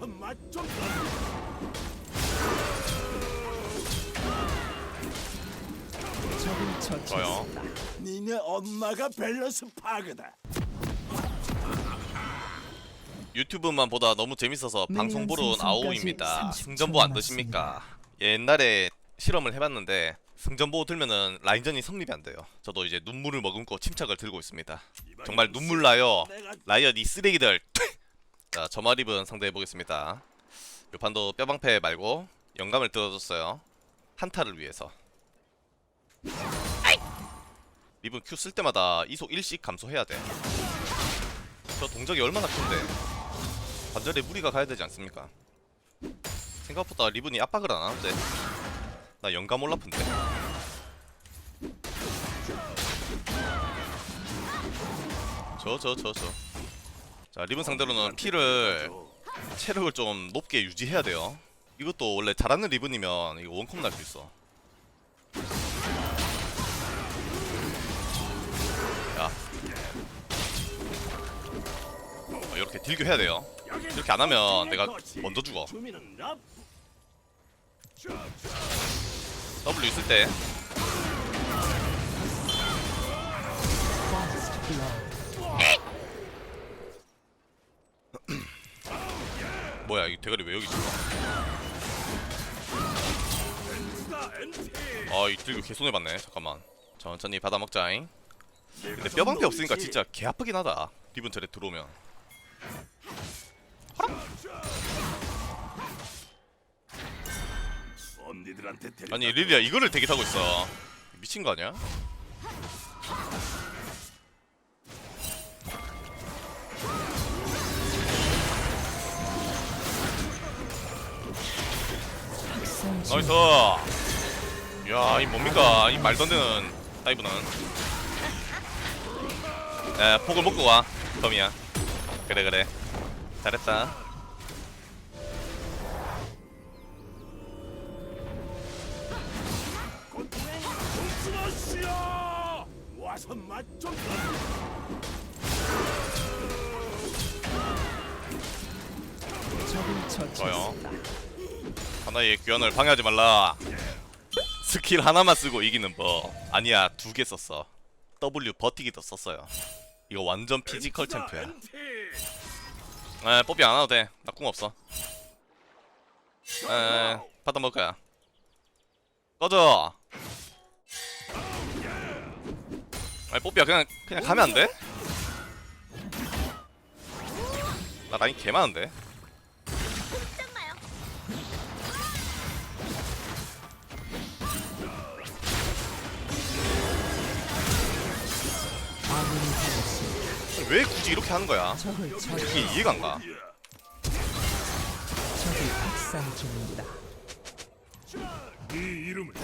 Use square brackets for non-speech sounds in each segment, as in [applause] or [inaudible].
맛좀 적을 좋아요. 처치했습니다. 니네 엄마가 밸런스 파괴다. 유튜브만 보다 너무 재밌어서 네, 방송 보러 온 아오입니다. 30초 승전보 안 드십니까? 옛날에 실험을 해봤는데 승전보 들면은 라인전이 성립이 안 돼요. 저도 이제 눈물을 머금고 침착을 들고 있습니다. 정말 눈물 나요. 라이엇 이 쓰레기들. [laughs] 자, 저마립은 상대해 보겠습니다. 요 판도 뼈방패 말고 영감을 들어줬어요. 한타를 위해서. 립은 Q 쓸 때마다 이속 1씩 감소해야 돼. 저 동작이 얼마나 큰데. 관절에 무리가 가야 되지 않습니까? 생각보다 리븐이 압박을 안 하는데 나 영감 올라픈데 저 저 저 저 자 리븐 상대로는 피를 체력을 좀 높게 유지해야 돼요. 이것도 원래 잘하는 리븐이면 이거 원컵 날 수 있어. 야. 어, 이렇게 딜교 해야 돼요. 이렇게 안 하면 내가 먼저 죽어. W 있을 때 대가리 왜 여기 있어? 아이 딜교 개 손해봤네. 잠깐만. 천천히 받아먹자잉. 근데 뼈방패 없으니까 진짜 개 아프긴 하다. 리븐 절에 들어오면. 아니 릴리야 이거를 대기 타고 있어. 미친 거 아니야? 나이스. 야이 뭡니까? 이 말도 안 되는 다이브는. 에 폭을 먹고 가 덤이야. 그래 그래. 잘했다. 와서 맛좀 하나의 귀환을 방해하지 말라. 스킬 하나만 쓰고 이기는 법. 아니야 두 개 썼어. W 버티기도 썼어요. 이거 완전 피지컬 챔프야. 에 뽀삐 안 와도 돼나 궁 없어. 에 받아 먹을 거야. 꺼져! 아니 뽀삐야 그냥 그냥 가면 안 돼? 나 라인 개 많은데 왜 굳이 이렇게 하는 거야? 이게 이해가 안 가. 적이 학살 중입니다. 네 이름을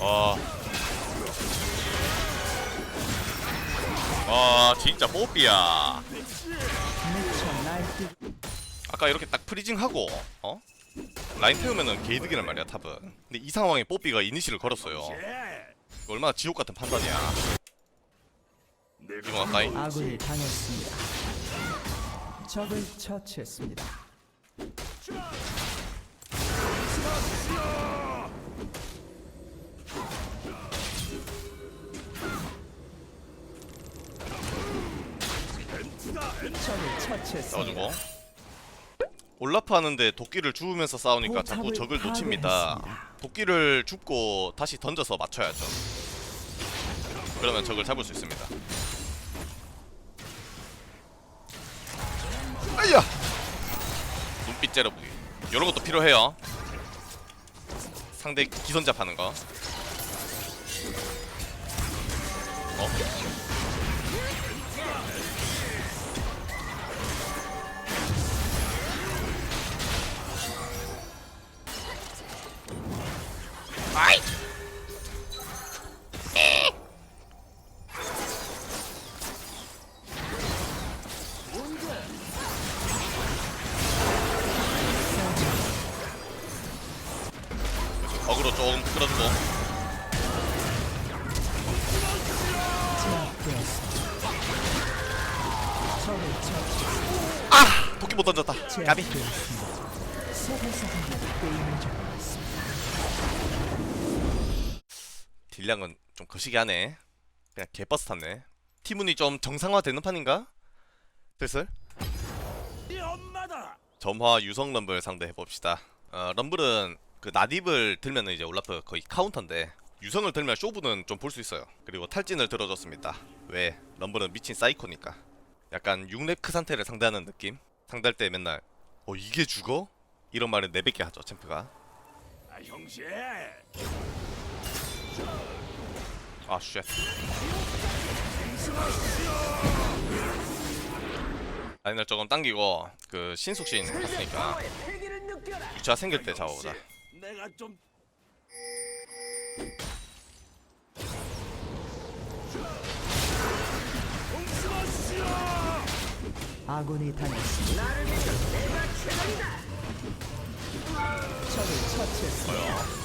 아. 아, 진짜 뽀삐야. 아까 이렇게 딱 프리징하고, 어? 라인 태우면은 게이득이란 말이야, 탑은. 근데 이 상황에 뽀삐가 이니시를 걸었어요. 얼마나 지옥 같은 판단이야. 이거 가까이? 아군이 당했습니다. 적을 처치했습니다. 적을 처치했습니다. 싸워주고. 올라프 하는데 도끼를 주우면서 싸우니까 자꾸 포탑을 적을 놓칩니다. 도끼를 줍고 다시 던져서 맞춰야죠. 그러면 적을 잡을 수 있습니다. 아야! 눈빛 째려보기. 이런 것도 필요해요. 상대 기선잡 하는 거. 어? 아이! 네. 어그로 조금 끌어주고 아! 도끼 못 던졌다 까비 딜량은 좀 거시기 하네. 그냥 개버스 탔네. 티문이 좀 정상화되는 판인가? 슬슬 네. 점화 유성 럼블 상대해 봅시다. 어, 럼블은 그 나딥을 들면 이제 올라프 거의 카운터인데 유성을 들면 쇼부는 좀 볼 수 있어요. 그리고 탈진을 들어줬습니다. 왜? 럼블은 미친 사이코니까. 약간 6렙 크산테를 상대하는 느낌? 상대할 때 맨날 어 이게 죽어? 이런 말을 내뱉게 하죠 챔프가. 아 형씨. 아 쉣. 라인을 조금 당기고 그 신속신 했으니까 유차 생길 때 잡아보자. 내가 좀 아군이 당했습니다. 적을 처치했습니다.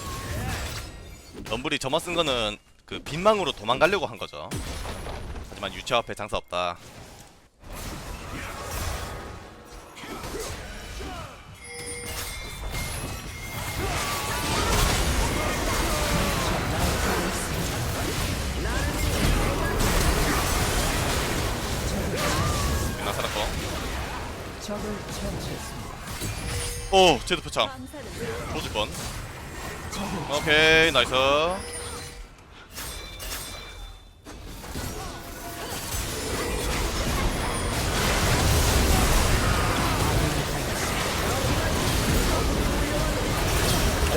럼블이 점화 쓴 거는 그 빈망으로 도망가려고 한 거죠. 하지만 유차 앞에 장사 없다. 나 살았고. 오, 제드 표창. 뻔. 오케이, 나이스.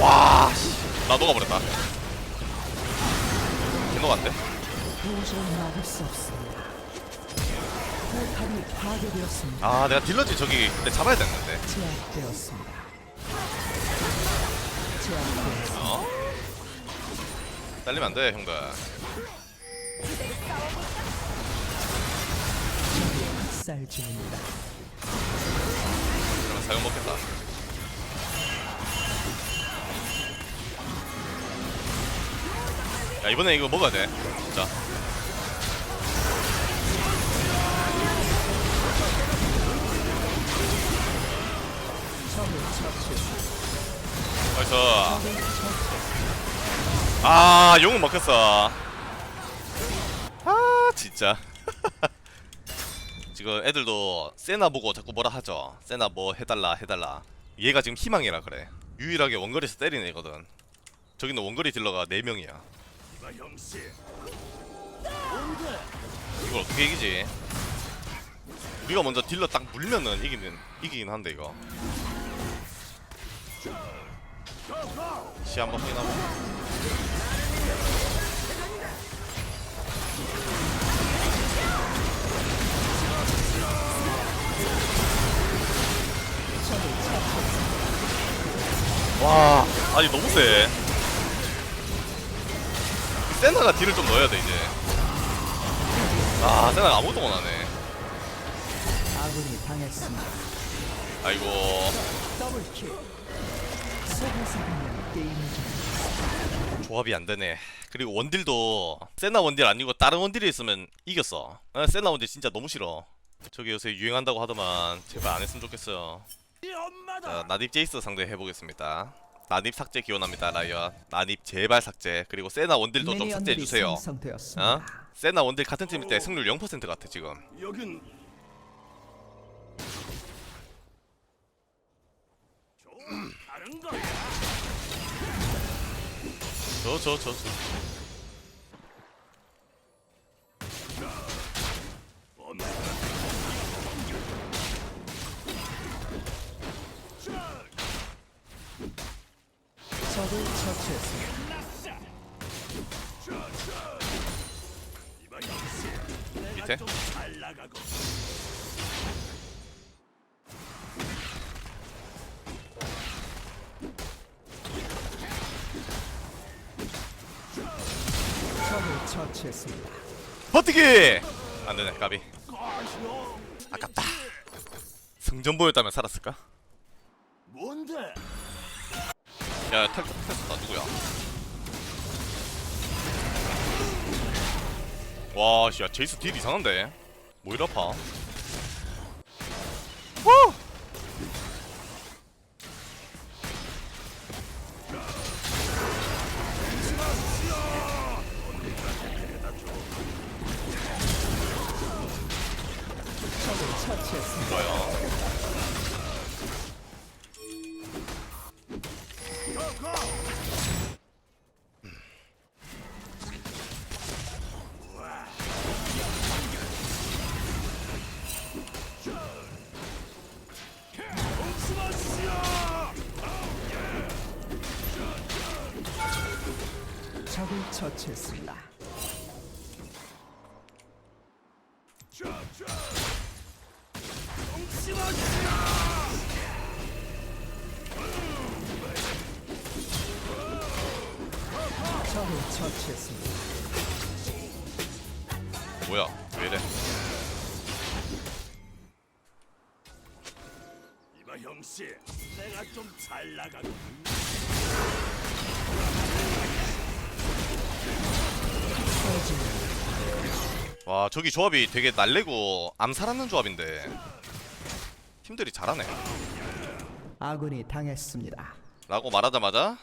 와, 씨. 나 녹아버렸다. 개 파괴되었습니다. 아, 내가 딜러지 저기 내 잡아야 됐는데. 제압되었습니다. 어? 잘리면 안 돼, 중입니다. 그러면 사용 먹겠다. 야 이번에 이거 먹어야 돼. 진 적을 처치했습니다. 아 용은 먹혔어. 아 진짜. [laughs] 지금 애들도 세나 보고 자꾸 뭐라 하죠. 세나 뭐 해달라 해달라. 얘가 지금 희망이라 그래. 유일하게 원거리에서 때리는 애거든. 저기는 원거리 딜러가 4명이야. 이봐 형씨. 이걸 어떻게 이기지? 우리가 먼저 딜러 딱 물면은 이기는 이기긴 한데 이거. 시 한번 확인하고. 와, 아니 너무 세. 세나가 딜을 좀 넣어야 돼 이제. 아, 세나가 아무것도 못 하네. 아군이 당했습니다. 아이고. 더블킬. 정했습니다. 조합이 안 되네. 그리고 원딜도 세나 원딜 아니고 다른 원딜이 있으면 이겼어. 아, 세나 원딜 진짜 너무 싫어. 저기 요새 유행한다고 하더만 제발 안 했으면 좋겠어요. 자, 나딥 제이스 상대 해보겠습니다. 나딥 삭제 기원합니다, 라이엇. 나딥 제발 삭제. 그리고 세나 원딜도 좀 삭제해 미니언들이 주세요. 생성되었습니다. 어? 세나 원딜 같은 팀일 때 승률 0% 같아 지금. 여긴 [clears throat] 좀 다른 거야. 저 저 저 저. 적을 처치했습니다. 밑에? 처치했습니다. 버티기! 안 되네, 까비. 아깝다. 승전보였다면 살았을까? 뭔데? 야, 탈 패스다 누구야? 와, 씨, 야, 제이스 딜 이상한데. 뭐 이리 아파? 적을 처치했습니다. 뭐야? 왜 이래? 이봐 형씨, 내가 좀 잘 나가고 와 저기 조합이 되게 날래고 암살하는 조합인데 팀들이 잘하네. 아군이 당했습니다. 라고 말하자마자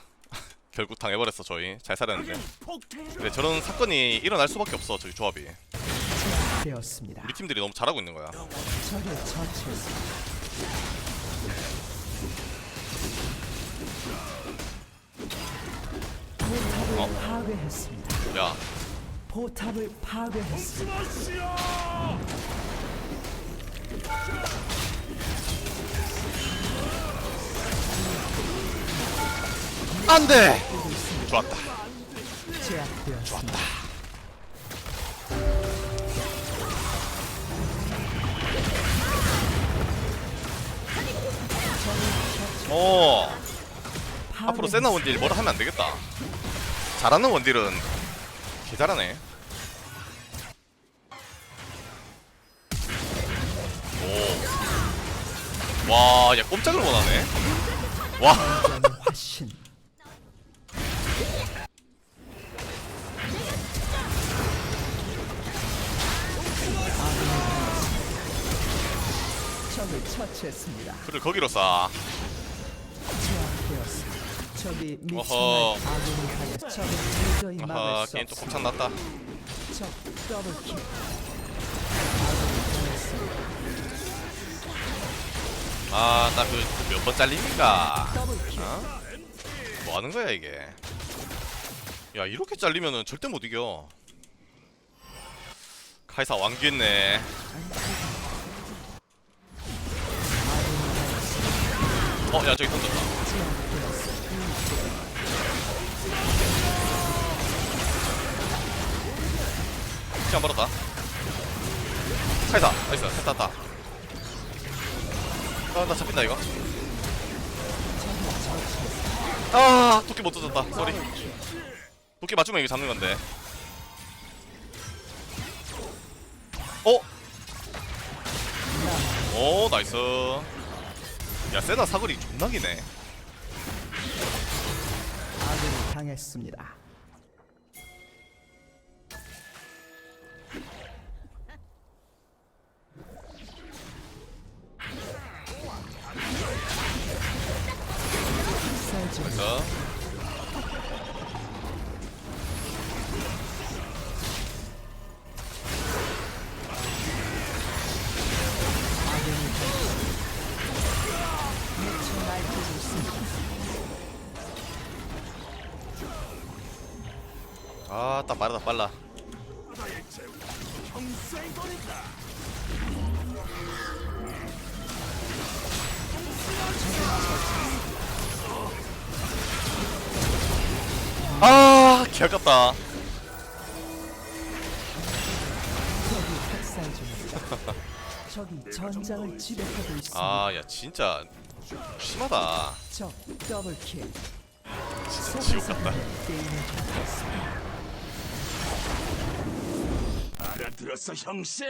결국 당해버렸어 저희 잘 살았는데. 근데 저런 사건이 일어날 수밖에 없어 저기 조합이. 되었습니다. 우리 팀들이 너무 잘하고 있는 거야. 적을 처치했습니다. 포탑을 어? 파괴했습니다. 야 포탑을 파괴했습니다. 안돼. 좋았다. 제압되었습니다. 오 앞으로 세나 원딜 뭐라 하면 안 되겠다. 잘하는 원딜은 개 잘하네. 오. 와, 야 꼼짝을 못하네. 와, 처치했습니다. 그를 거기로 쏴. 제압되었습니다. 적이 어허. 적을 도저히 아하, 수 게임 또 없습니다. 곱창 났다. 적 더블킬. 아, 나 그 몇 번 잘립니까? 더블킬. 어? 뭐 하는 거야 이게? 야 이렇게 잘리면은 절대 못 이겨. 카이사 왕귀했네. 어, 야 저기 던졌다. 시간 벌었다. 카이사, 나이스, 됐다, 됐다. 아, 나 잡힌다 이거. 아, 도끼 못 던졌다. 쏘리. 도끼 맞추면 이거 잡는 건데. 어? 오, 나이스. 야, 세나 사거리 존나 기네. 아군이 당했습니다. 아, 딱 빠르다, 빨라. 아, 개 아깝다. 적이 학살 중입니다. 적이 전장을 지배하고 있습니다. 아, 야, 진짜 심하다. 적 더블킬. 진짜 지옥 같다. 게임을. 알아들었어 형씨?